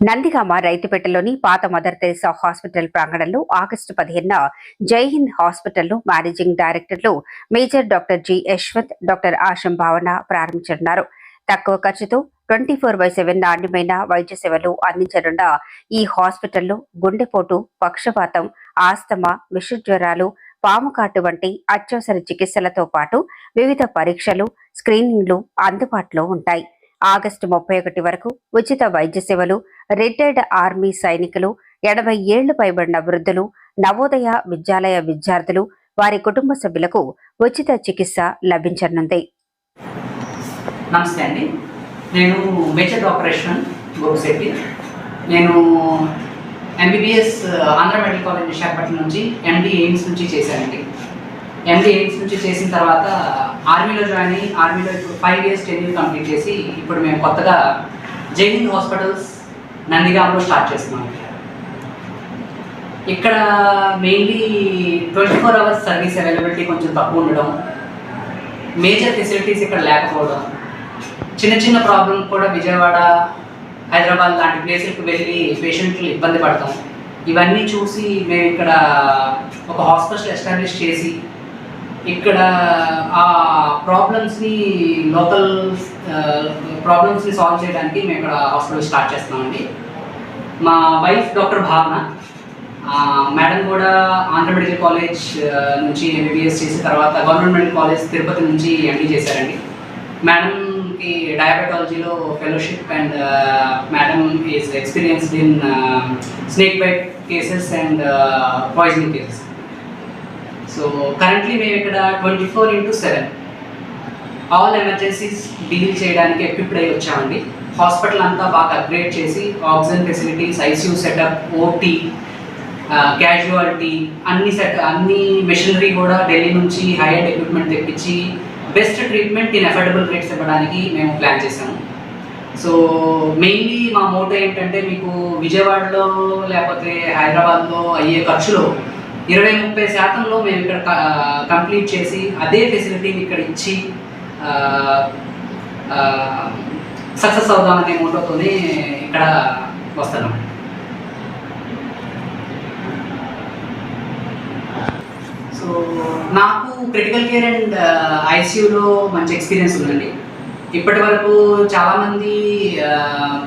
నందిగామ రైతుపేటలోని పాత mother Teresa hospital ప్రాంగణంలో ఆగస్టు పదిహేనున జై హింద్ హాస్పిటల్లో managing directors major doctor G Yashwant doctor Asham Bhavana ప్రారంభించనున్నారు. తక్కువ ఖర్చుతో ట్వంటీ ఫోర్ బై సెవెన్ నాణ్యమైన వైద్య సేవలు అందించనున్న ఈ హాస్పిటల్లో గుండెపోటు పక్షపాతం ఆస్తమా విషజ్వరాలు పాముకాటు వంటి అత్యవసర చికిత్సలతో పాటు వివిధ పరీక్షలు స్క్రీనింగ్లు అందుబాటులో ఉంటాయి. ఆగస్టు ముప్పై ఒకటి వరకు ఉచిత వైద్య సేవలు రిటైర్డ్ ఆర్మీ సైనికులు ఎనభై ఏళ్ళు పైబడిన వృద్ధులు నవోదయ విద్యాలయ విద్యార్థులు వారి కుటుంబ సభ్యులకు ఉచిత చికిత్స లభించనుంది. నమస్తే అండి. నేను మేజర్ ఆపరేషన్ గోపిశెట్టి నేను MBBS Andhra medical college Visakhapatnam నుంచి ఎండి ఎయిమ్స్ నుంచి చేశానండి. ఎండి ఎయిమ్స్ నుంచి చేసిన తర్వాత ఆర్మీలో జాయిన్ అయ్యి ఆర్మీలో ఇప్పుడు ఫైవ్ ఇయర్స్ టెన్యూర్ కంప్లీట్ చేసి ఇప్పుడు మేము కొత్తగా జై హాస్పిటల్స్ నందిగాంలో స్టార్ట్ చేస్తున్నాం. ఇక్కడ mainly twenty four hours service availability కొంచెం తక్కువ ఉండడం మేజర్ ఫెసిలిటీస్ ఇక్కడ లేకపోవడం చిన్న చిన్న ప్రాబ్లం కూడా విజయవాడ హైదరాబాద్ లాంటి ప్లేసులకు వెళ్ళి పేషెంట్లు ఇబ్బంది పడతాం. ఇవన్నీ చూసి మేము ఇక్కడ ఒక హాస్పిటల్ ఎస్టాబ్లిష్ చేసి ఇక్కడ ఆ ప్రాబ్లమ్స్ని లోకల్ ప్రాబ్లమ్స్ని సాల్వ్ చేయడానికి మేము ఇక్కడ హాస్పిటల్ స్టార్ట్ చేస్తున్నామండి. మా వైఫ్ డాక్టర్ భావన మేడం కూడా ఆంధ్ర మెడికల్ కాలేజ్ నుంచి ఎంబీబీఎస్ చేసిన తర్వాత గవర్నమెంట్ మెడికల్ కాలేజ్ తిరుపతి నుంచి ఎండీ చేశారండి. మేడంకి డయాబెటాలజీలో fellowship and madam is experienced in snake bite cases and poisoning cases so currently మేము ఇక్కడ twenty four into seven all emergencies deal చేయడానికి ఎక్విప్డ్ అయి వచ్చామండి. హాస్పిటల్ అంతా బాగా అప్గ్రేడ్ చేసి oxygen facilities ICU setup OT casualty అన్ని సెట్ అన్ని మెషినరీ కూడా ఢిల్లీ నుంచి హై అండ్ ఎక్విప్మెంట్ తెప్పించి best treatment in affordable rates ఇవ్వడానికి మేము ప్లాన్ చేసాము సో మెయిన్లీ మా మోటో ఏంటంటే మీకు విజయవాడలో లేకపోతే హైదరాబాద్లో అయ్యే ఖర్చులో ఇరవై ముప్పై శాతంలో మేము ఇక్కడ కంప్లీట్ చేసి అదే ఫెసిలిటీని ఇక్కడ ఇచ్చి సక్సెస్ అవుదామనే మోటోతోనే ఇక్కడ వస్తున్నాం. సో నాకు క్రిటికల్ కేర్ అండ్ ఐసీయూలో మంచి ఎక్స్పీరియన్స్ ఉందండి. ఇప్పటి వరకు చాలామంది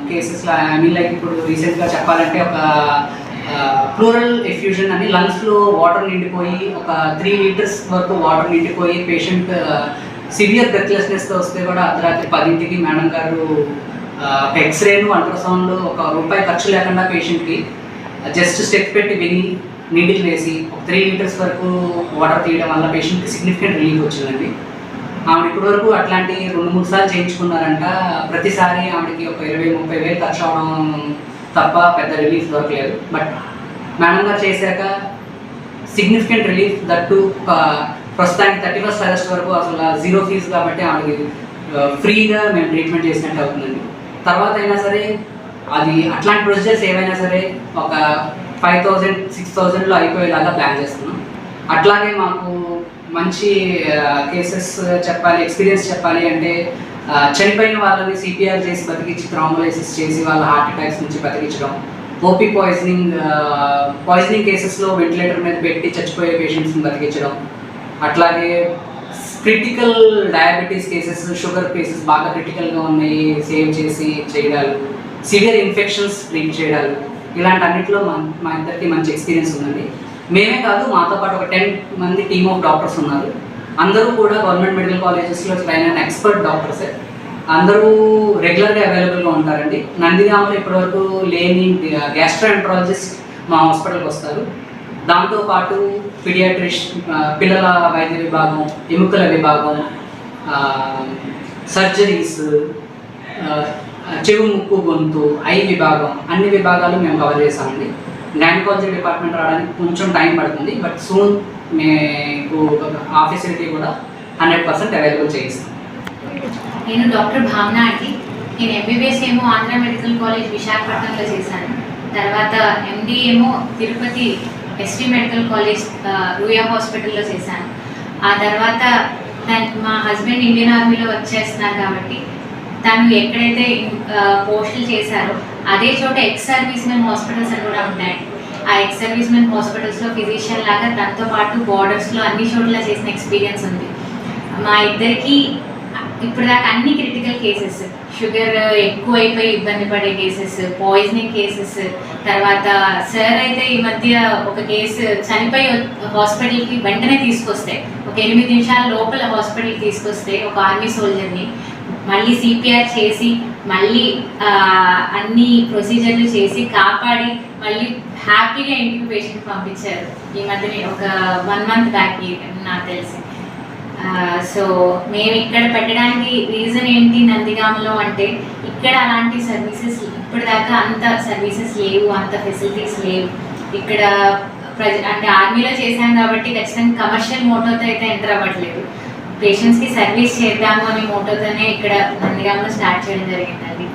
కేసెస్ ఐ మీన్ లైక్ ఇప్పుడు రీసెంట్గా చెప్పాలంటే ఒక ప్లూరల్ ఎఫ్యూజన్ అని లంగ్స్లో వాటర్ నిండిపోయి ఒక త్రీ లీటర్స్ వరకు వాటర్ నిండిపోయి పేషెంట్ సివియర్ బ్రెత్లెస్నెస్తో వస్తే కూడా అర్ధరాత్రి పదింటికి మేడం గారు ఎక్స్రేను అల్ట్రాసౌండ్ ఒక రూపాయి ఖర్చు లేకుండా పేషెంట్కి జస్ట్ స్టెప్ పెట్టి విని నీడిల్ వేసి ఒక త్రీ లీటర్స్ వరకు వాటర్ తీయడం వల్ల పేషెంట్కి సిగ్నిఫికెంట్ రిలీఫ్ వచ్చిందండి. ఆవిడ ఇప్పటి వరకు అట్లాంటి రెండు మూడు సార్లు చేయించుకున్నారంట. ప్రతిసారి ఆవిడకి ఒక ఇరవై ముప్పై వేలు ఖర్చు అవడం తప్ప పెద్ద రిలీఫ్ దొరకలేదు బట్ మేడం గారు చేశాక సిగ్నిఫికెంట్ రిలీఫ్ దట్టు ఒక ప్రస్తుతానికి థర్టీ ఫస్ట్ ఆగస్ట్ వరకు అసలు జీరో ఫీజు కాబట్టి ఆమెకి ఫ్రీగా మేము ట్రీట్మెంట్ చేసినట్టు అవుతుందండి. తర్వాత అయినా సరే అది అట్లాంటి ప్రొసీజర్స్ ఏవైనా సరే ఒక ఫైవ్ థౌజండ్ సిక్స్ థౌజండ్లో అయిపోయేలాగా ప్లాన్ చేస్తున్నాం. అట్లాగే మాకు మంచి కేసెస్ చెప్పాలి ఎక్స్పీరియన్స్ చెప్పాలి అంటే చనిపోయిన వాళ్ళని సిపిఆర్ చేసి బతికించి థ్రాంబోలైసిస్ చేసి వాళ్ళ హార్ట్ అటాక్స్ నుంచి బతికించడం. ఓపీ పాయిజనింగ్ పాయిజనింగ్ కేసెస్లో వెంటిలేటర్ మీద పెట్టి చచ్చిపోయే పేషెంట్స్ని బతికించడం. అట్లాగే critical diabetes cases sugar cases బాగా క్రిటికల్గా ఉన్నాయి సేవ్ చేసి చేయడాలు. సివియర్ ఇన్ఫెక్షన్స్ ట్రీట్ చేయడాలు. ఇలాంటి అన్నింటిలో మా మా ఇద్దరికి మంచి ఎక్స్పీరియన్స్ ఉందండి. మేమే కాదు మాతో పాటు ఒక టెన్ మంది టీమ్ ఆఫ్ డాక్టర్స్ ఉన్నారు. అందరూ కూడా గవర్నమెంట్ మెడికల్ కాలేజెస్లో ట్రైన్ అయిన ఎక్స్పర్ట్ డాక్టర్సే. అందరూ రెగ్యులర్గా అవైలబుల్గా ఉంటారండి. నందిగామలో ఇప్పటివరకు లేని గ్యాస్ట్రోఎంట్రాలజిస్ట్ మా హాస్పిటల్కి వస్తారు. దాంతోపాటు పిడియాట్రిష్ పిల్లల వైద్య విభాగం ఎముకల విభాగం సర్జరీస్ చెవు ముక్కు గొంతు ఐ విభాగం అన్ని విభాగాలు మేము కవర్ చేసామండి గైనకాలజీ డిపార్ట్మెంట్ రావడానికి కొంచెం టైం పడుతుంది బట్ సూన్ మీకు ఆ ఫెసిలిటీ కూడా హండ్రెడ్ పర్సెంట్ అవైలబుల్ చేయిస్తాం. నేను డాక్టర్ భావన అండి. నేను ఎంబీబీఎస్ ఏమో ఆంధ్ర మెడికల్ కాలేజ్ విశాఖపట్నంలో చేశాను. తర్వాత ఎండి ఏమో Tirupati SV medical college Ruia హాస్పిటల్లో చేశాను. ఆ తర్వాత మా హస్బెండ్ ఇండియన్ ఆర్మీలో వచ్చేస్తున్నారు కాబట్టి తను ఎక్కడైతే పోస్టులు చేశారో అదే చోట ఎక్స్ సర్వీస్ మెన్ హాస్పిటల్స్ అని కూడా ఉంటాయండి ఆ ఎక్స్ సర్వీస్ మెన్ హాస్పిటల్స్లో ఫిజిషియన్ లాగా తనతో పాటు బార్డర్స్లో అన్ని చోట్ల చేసిన ఎక్స్పీరియన్స్ ఉంది. మా ఇద్దరికి ఇప్పుడు దాకా అన్ని క్రిటికల్ కేసెస్ షుగర్ ఎక్కువ అయిపోయి ఇబ్బంది పడే కేసెస్ పాయిజనింగ్ కేసెస్ తర్వాత సార్ అయితే ఈ మధ్య ఒక కేసు చనిపోయి హాస్పిటల్కి వెంటనే తీసుకొస్తే ఒక ఎనిమిది నిమిషాల లోపల హాస్పిటల్కి తీసుకొస్తే ఒక ఆర్మీ సోల్జర్ని మళ్ళీ సిపిఆర్ చేసి మళ్ళీ అన్ని ప్రొసీజర్లు చేసి కాపాడి మళ్ళీ హ్యాపీగా ఇంటికి పేషెంట్ పంపించారు. ఈ మధ్యనే ఒక వన్ మంత్ బ్యాక్ నాకు తెలిసి. సో మేము ఇక్కడ పెట్టడానికి రీజన్ ఏంటి నందిగామలో అంటే ఇక్కడ అలాంటి సర్వీసెస్ ఇప్పటిదాకా అంత సర్వీసెస్ లేవు అంత ఫెసిలిటీస్ లేవు. ఇక్కడ ప్రజ అంటే ఆర్మీలో చేశాం కాబట్టి ఖచ్చితంగా కమర్షియల్ మోటోతో అయితే ఎంటర్ అవ్వట్లేదు. పేషెంట్స్కి సర్వీస్ చేద్దాము అనే మోటోతోనే ఇక్కడ నందిగామలో స్టార్ట్ చేయడం జరిగిందండి.